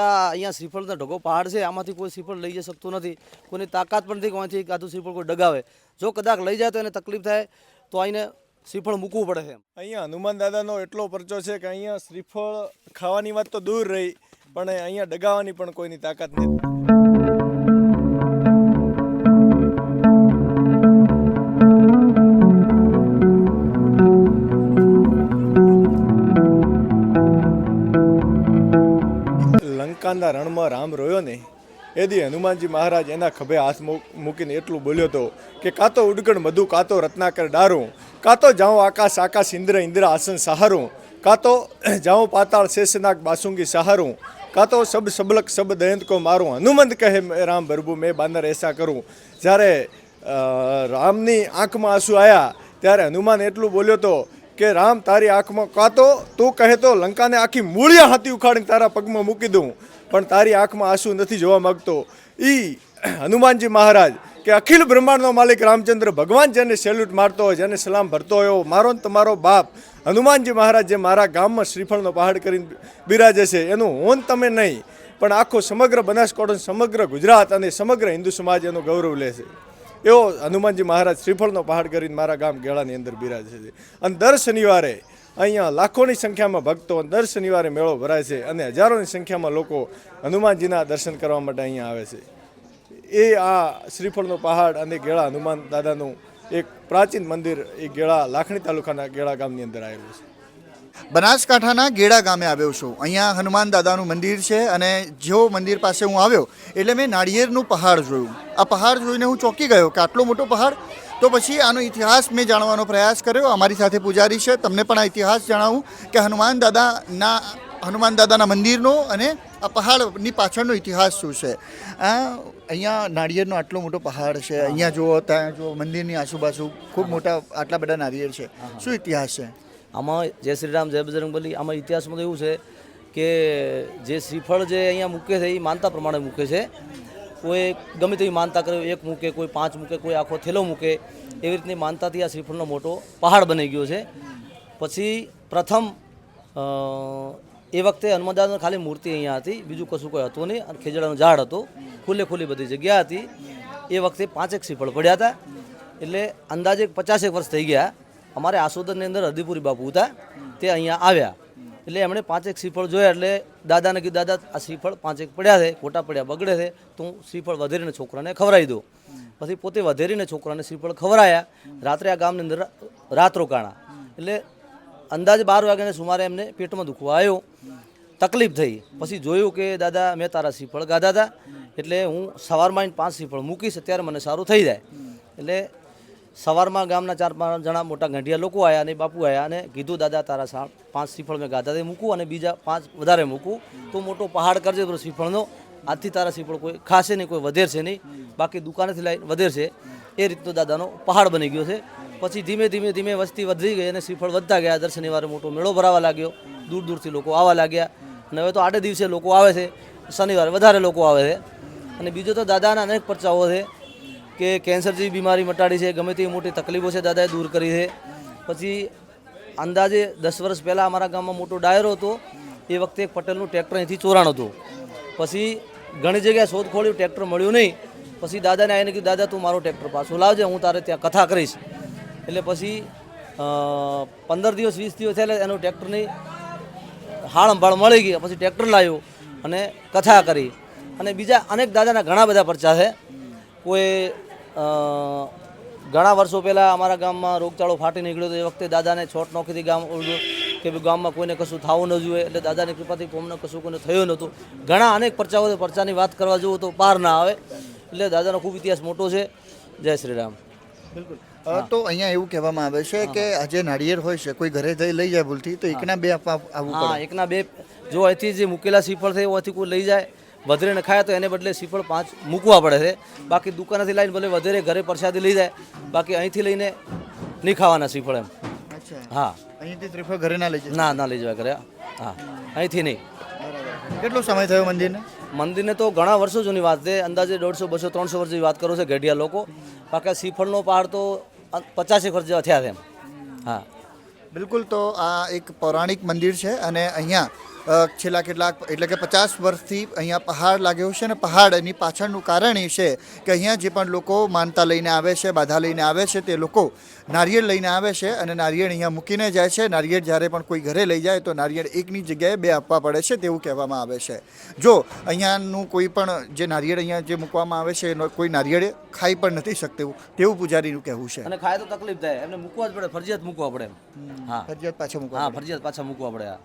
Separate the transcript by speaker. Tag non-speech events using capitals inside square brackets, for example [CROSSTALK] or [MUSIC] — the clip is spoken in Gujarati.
Speaker 1: અહીંયા શ્રીફળનો ઢગો પહાડ છે, આમાંથી કોઈ શ્રીફળ લઈ જઈ શકતું નથી. કોઈની તાકાત પણ નથી કે અહીંથી કાધું શ્રીફળ કોઈ ડગાવે. જો કદાચ લઈ જાય તો એને તકલીફ થાય, તો અહીંને શ્રીફળ મૂકવું પડે છે
Speaker 2: અહીંયા હનુમાન દાદાનો એટલો પરચો છે કે અહીંયા શ્રીફળ ખાવાની વાત તો દૂર રહી, પણ અહીંયા ડગાવાની પણ કોઈની તાકાત નથી. લંકાના રણમાં રામ રોયો ને એ દી હનુમાનજી મહારાજ એના ખભે હાથ મૂકીને એટલું બોલ્યો તો કે કાતો ઉડગણ મધુ કાતો રત્નાકર ડારું કાતો જાઉં આકાશ આકાશ ઇન્દ્ર ઇન્દ્ર આસન સહારું કાતો [CLEARS THROAT] જાઉં પાતાળ શેષનાગ બાસુંગી સહારું કાતો સબ સબલક, સબ દયંત કો મારું, હનુમંત કહે રામ ભરબુ મેં બાંદર એસા કરું. જ્યારે રામની આંખમાં આંસુ આવ્યા ત્યારે હનુમાન એટલું બોલ્યો તો કે, રામ તારી આંખમાં કાતો તું કહે તો લંકાને આખી મૂળિયા હાથી ઉખાડીને તારા પગમાં મૂકી દઉં. પણ તારી આંખમાં આંસુ નથી જોવા માંગતો. ઈ હનુમાનજી મહારાજ કે અખિલ બ્રહ્માંડનો માલિક રામચંદ્ર ભગવાન જેને સેલ્યુટ મારતો હોય, જેને સલામ ભરતો હોય મારો ને તમારો બાપ હનુમાનજી મહારાજ જે મારા ગામમાં શ્રીફળનો પહાડ કરીને બિરાજે છે, એનું હોન તમે નહીં, પણ આખો સમગ્ર બનાસકાંઠો સમગ્ર ગુજરાત અને સમગ્ર હિન્દુ સમાજ એનું ગૌરવ લે છે. એવો હનુમાનજી મહારાજ શ્રીફળનો પહાડ કરીને મારા ગામ ગેળાની અંદર બિરાજે છે. અને દર શનિવારે અહીંયા લાખોની સંખ્યામાં ભક્તો દર શનિવારે મેળો ભરાય છે અને હજારોની સંખ્યામાં લોકો હનુમાનજીના દર્શન કરવા માટે અહીંયા આવે છે. એ આ શ્રીફળનો પહાડ અને ગેળા હનુમાન દાદાનું એક પ્રાચીન મંદિર એ ગેળા લાખણી તાલુકાના ગેળા ગામની અંદર આવેલું છે.
Speaker 3: બનાસકાંઠાના ગેડા ગામે આવ્યો છું. અહીંયા હનુમાન દાદાનું મંદિર છે અને જેઓ મંદિર પાસે હું આવ્યો એટલે મેં નાળિયેરનું પહાડ જોયું. આ પહાડ જોઈને હું ચોંકી ગયો કે આટલો મોટો પહાડ તો પછી આનો ઇતિહાસ મેં જાણવાનો પ્રયાસ કર્યો. અમારી સાથે પૂજારી છે. તમને પણ આ ઇતિહાસ જણાવું કે હનુમાન દાદાના હનુમાન દાદાના મંદિરનો અને આ પહાડની પાછળનો ઇતિહાસ શું છે. આ અહીંયા નાળિયેરનો આટલો મોટો પહાડ છે. અહીંયા જુઓ ત્યાં જુઓ મંદિરની આજુબાજુ ખૂબ મોટા આટલા બધા નાળિયેર છે. શું ઇતિહાસ છે?
Speaker 1: આમાં જય શ્રી રામ જય બજરંગબલી આમાં ઇતિહાસમાં તો એવું છે કે જે શ્રીફળ જે અહીંયા મૂકે છે એ માનતા પ્રમાણે મૂકે છે. કોઈ ગમે તેવી માનતા કરે, એક મૂકે, કોઈ પાંચ મૂકે, કોઈ આખો થેલો મૂકે, એવી રીતની માનતાથી આ શ્રીફળનો મોટો પહાડ બની ગયો છે. પછી પ્રથમ એ વખતે હનુમાનદાસની ખાલી મૂર્તિ અહીંયા હતી, બીજું કશું કોઈ હતું નહીં, અને ખેજડાનું ઝાડ હતું, ખુલ્લે ખુલ્લી બધી જગ્યા હતી. એ વખતે પાંચેક શ્રીફળ પડ્યા હતા, એટલે અંદાજે પચાસેક વર્ષ થઈ ગયા. અમારે આસોદરની અંદર હદીપુરી બાપુ હતા, તે અહીંયા આવ્યા. એટલે એમણે પાંચેક શ્રીફળ જોયા એટલે દાદાને કીધું, દાદા, આ શ્રીફળ પાંચેક પડ્યા છે, ખોટા પડ્યા, બગડે છે, તો હું શ્રીફળ વધેરીને છોકરાને ખવડાવી દઉં. પછી પોતે વધેરીને છોકરાને શ્રીફળ ખવડાયા. રાત્રે આ ગામની અંદર રાત રોકાણા. એટલે અંદાજે બાર વાગ્યાને સુમારે એમને પેટમાં દુખવા આવ્યો. તકલીફ થઈ. પછી જોયું કે, દાદા, મેં તારા શ્રીફળ ગાધા હતા એટલે હું સવારમાં પાંચ શ્રીફળ મૂકીશ ત્યારે મને સારું થઈ જાય. એટલે સવારમાં ગામના ચાર પાંચ જણા મોટા ગંઢિયા લોકો આવ્યા અને બાપુ આવ્યા અને કીધું, દાદા, તારા સા પાંચ શ્રીફળ મેં ગાધા મૂકું અને બીજા પાંચ વધારે મૂકું. તો મોટો પહાડ કરજે પેલો શ્રીફળનો. આજથી તારા શ્રીફળ કોઈ ખાશે નહીં, કોઈ વધેરશે નહીં. બાકી દુકાનેથી લાવીને વધેરશે એ રીતનો દાદાનો પહાડ બની ગયો છે. પછી ધીમે ધીમે ધીમે વસ્તી વધી ગઈ અને શ્રીફળ વધતા ગયા. દર શનિવારે મોટો મેળો ભરાવા લાગ્યો. દૂર દૂરથી લોકો આવવા લાગ્યા. અને હવે તો આડે દિવસે લોકો આવે છે. શનિવારે વધારે લોકો આવે છે. અને બીજો તો દાદાના અનેક પરચાઓ છે. કે કેન્સર જેવી બીમારી મટાડી છે, ગમે તેવી મોટી તકલીફો છે દાદાએ દૂર કરી છે. પછી અંદાજે દસ વર્ષ પહેલાં અમારા ગામમાં મોટો ડાયરો હતો. એ વખતે એક પટેલનું ટ્રેક્ટર અહીંથી ચોરાણ હતું. પછી ઘણી જગ્યાએ શોધખોળ્યું, ટ્રેક્ટર મળ્યું નહીં. પછી દાદાને આવીને કીધું, દાદા, તું મારો ટ્રેક્ટર પાછું લાવજે, હું તારે ત્યાં કથા કરીશ. એટલે પછી પંદર દિવસ, વીસ દિવસ થયા એટલે એનું ટ્રેક્ટરની હાળંભાળ મળી ગઈ. પછી ટ્રેક્ટર લાવ્યું અને કથા કરી. અને બીજા અનેક દાદાના ઘણા બધા પરચા છે. કોઈ ઘણા વર્ષો પહેલાં અમારા ગામમાં રોગચાળો ફાટી નીકળ્યો તો એ વખતે દાદાને છોટ નોખીથી ગામ કે ભઈ ગામમાં કોઈને કશું થવું ન જોઈએ. એટલે દાદાની કૃપાથી કોમને કશું કોઈને થયું નહોતું. ઘણા અનેક પરચાઓ. પરચાની વાત કરવા જવું તો પાર ના આવે. એટલે દાદાનો ખૂબ ઇતિહાસ મોટો છે. જય શ્રી રામ
Speaker 3: બિલકુલ તો અહીંયા એવું કહેવામાં આવે છે કે આ જે નાળિયેર હોય છે. કોઈ ઘરે જઈ લઈ જાય ભૂલથી તો એકના બે આપવા આવવું
Speaker 1: હા એકના બે જો અહીંથી જે મૂકેલા શ્રીફળ છે એમાંથી કોઈ લઈ જાય વધેરે ખાય તો એને બદલે શ્રીફળ પાંચ મૂકવા પડે છે. બાકી દુકાનેથી લઈને ભલે વધારે ઘરે પ્રસાદી લઈ જાય બાકી અહીંથી લઈને નહીં ખાવાના શ્રીફળ એમ. હા.
Speaker 3: અહીંથી ત્રિફળ ઘરે ના લઈ જાય
Speaker 1: ના ના લઈ જવા ઘરે. હા. અહીંથી નહીં.
Speaker 3: કેટલો સમય થયો મંદિરને?
Speaker 1: મંદિરને તો ઘણા વર્ષો જૂની વાત છે. અંદાજે દોઢસો બસો ત્રણસો વર્ષની વાત કરો છે ગઢિયા લોકો. બાકી આ શ્રીફળનો પહાડ તો પચાસેક વર્ષ જેવા થયા છે એમ. હા.
Speaker 3: બિલકુલ તો આ એક પૌરાણિક મંદિર છે અને અહીંયા છેલ્લા કેટલાક એટલે કે પચાસ વર્ષથી અહીંયા પહાડ લાગ્યો છે અને પહાડ એની પાછળનું કારણ એ છે કે અહીંયા જે પણ લોકો માનતા લઈને આવે છે બાધા લઈને આવે છે તે લોકો નારિયેળ લઈને આવે છે અને નારિયેળ અહીંયા મૂકીને જાય છે. નારિયેળ જ્યારે પણ કોઈ ઘરે લઈ જાય તો નારિયેળ એકની જગ્યાએ બે આપવા પડે છે તેવું કહેવામાં આવે છે. જો અહીંયાનું કોઈ પણ જે નારિયેળ અહીંયા જે મૂકવામાં આવે છે એનો કોઈ નારિયેળ ખાઈ પણ નથી શકતું તેવું પૂજારીનું કહેવું છે.
Speaker 1: અને ખાય તો તકલીફ થાય. એમને મૂકવા જ પડે ફરજિયાત મૂકવા પડે હા.
Speaker 3: ફરજિયાત પાછા મૂકવા
Speaker 1: હા ફરજિયાત પાછા મૂકવા પડે આ